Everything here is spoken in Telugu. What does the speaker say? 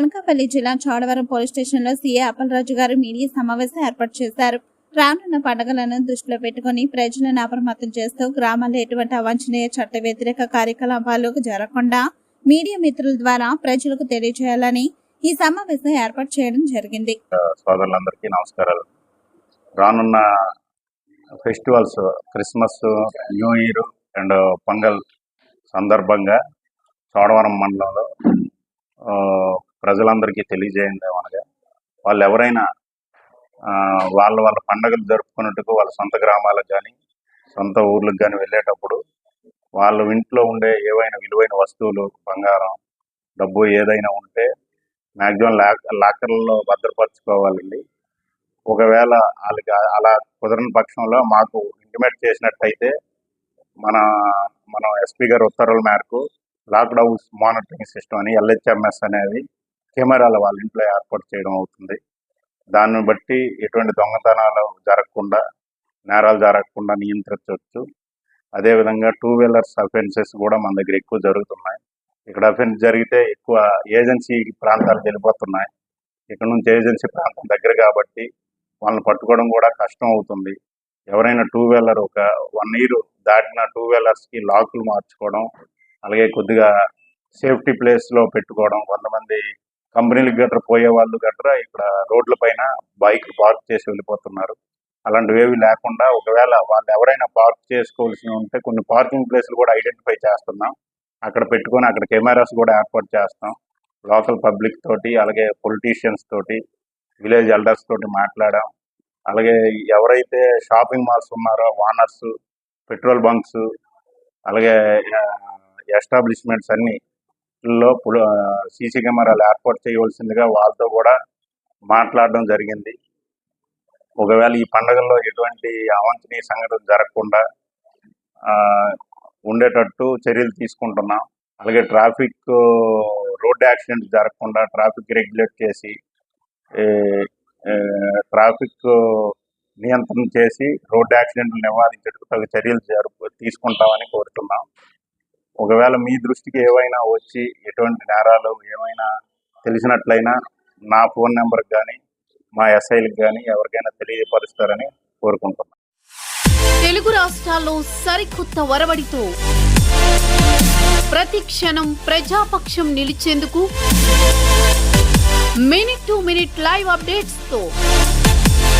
అనకాపల్లి జిల్లా చోడవరం పోలీస్ స్టేషన్లో సీఏ అప్పలరాజు గారు మీడియా సమావేశం ఏర్పాటు చేశారు. రానున్న పండుగలను దృష్టిలో పెట్టుకుని ప్రజలను అప్రమత్తం చేస్తూ గ్రామాల్లో ఎటువంటి అవాంఛనీయ చట్ట వ్యతిరేక కార్యకలాపాలు జరగకుండా మీడియా మిత్రుల ద్వారా ప్రజలకు తెలియజేయాలని ఈ సమావేశం ఏర్పాటు చేయడం జరిగింది. సోదరులందరికీ నమస్కారాలు. రానున్న festivals Christmas new year and Pongal సందర్భంగా చోడవరం మండలంలో ఆ, ప్రజలందరికీ తెలియజేయండి అనగా వాళ్ళు ఎవరైనా వాళ్ళ వాళ్ళ పండుగలు జరుపుకున్నట్టుకు వాళ్ళ సొంత గ్రామాలకు కానీ సొంత ఊర్లకు కానీ వెళ్ళేటప్పుడు వాళ్ళ ఇంట్లో ఉండే ఏవైనా విలువైన వస్తువులు బంగారం డబ్బు ఏదైనా ఉంటే మ్యాక్సిమం లాక్ లాకర్లలో భద్రపరచుకోవాలండి. ఒకవేళ వాళ్ళకి అలా కుదరని పక్షంలో మాకు ఇంటిమేట్ చేసినట్టయితే మన మన ఎస్పీ గారి ఉత్తర్వుల మేరకు లాక్డౌన్ మానిటరింగ్ సిస్టమ్ అని ఎల్హెచ్ఎంఎస్ అనేది కెమెరాలు వాళ్ళ ఇంట్లో ఏర్పాటు చేయడం అవుతుంది. దాన్ని బట్టి ఎటువంటి దొంగతనాలు జరగకుండా నేరాలు జరగకుండా నియంత్రించవచ్చు. అదేవిధంగా టూ వీలర్స్ అఫెన్సెస్ కూడా మన దగ్గర ఎక్కువ జరుగుతున్నాయి. ఇక్కడ అఫెన్స్ జరిగితే ఎక్కువ ఏజెన్సీ ప్రాంతాలకు వెళ్ళిపోతున్నాయి. ఇక్కడ నుంచి ఏజెన్సీ ప్రాంతం దగ్గర కాబట్టి వాళ్ళని పట్టుకోవడం కూడా కష్టం అవుతుంది. ఎవరైనా టూ వీలర్ ఒక వన్ ఇయర్ దాటిన టూ వీలర్స్కి లాకులు మార్చుకోవడం అలాగే కొద్దిగా సేఫ్టీ ప్లేస్లో పెట్టుకోవడం కొంతమంది కంపెనీలకు గట్రా పోయే వాళ్ళు గట్రా ఇక్కడ రోడ్ల పైన బైక్ పార్క్ చేసి వెళ్ళిపోతున్నారు. అలాంటివి ఏవి లేకుండా ఒకవేళ వాళ్ళు ఎవరైనా పార్క్ చేసుకోవాల్సి ఉంటే కొన్ని పార్కింగ్ ప్లేస్లు కూడా ఐడెంటిఫై చేస్తున్నాం. అక్కడ పెట్టుకొని అక్కడ కెమెరాస్ కూడా ఏర్పాటు చేస్తాం. లోకల్ పబ్లిక్ తోటి అలాగే పొలిటీషియన్స్ తోటి విలేజ్ ఎల్డర్స్ తోటి మాట్లాడాం. అలాగే ఎవరైతే షాపింగ్ మాల్స్ ఉన్నారో ఓనర్స్ పెట్రోల్ బంక్స్ అలాగే ఎస్టాబ్లిష్మెంట్స్ అన్ని లో సీసీ కెమెరాలు ఏర్పాటు చేయవలసిందిగా వాళ్ళతో కూడా మాట్లాడడం జరిగింది. ఒకవేళ ఈ పండుగల్లో ఎటువంటి అవాంఛనీయ సంఘటన జరగకుండా ఉండేటట్టు చర్యలు తీసుకుంటున్నాం. అలాగే ట్రాఫిక్ రోడ్ యాక్సిడెంట్ జరగకుండా ట్రాఫిక్ రెగ్యులేట్ చేసి ట్రాఫిక్ నియంత్రణ చేసి రోడ్ యాక్సిడెంట్లు నివారించేందుకు తగు చర్యలు జరుపు తీసుకుంటామని కోరుతున్నాం. ఒకవేళ మీ దృష్టికి ఏవైనా వచ్చి ఎటువంటి నేరాలు ఏమైనా తెలిసినట్లయినా నా ఫోన్ నెంబర్కి కానీ మా ఎస్ఐలకు కానీ ఎవరికైనా తెలియపరుస్తారని కోరుకుంటున్నాను తెలుగు రాష్ట్రాల్లో సరికొత్త వరవడితో ప్రతి క్షణం ప్రజాపక్షం నిలిచేందుకు మినిట్ టు మినిట్ లైవ్ అప్డేట్స్తో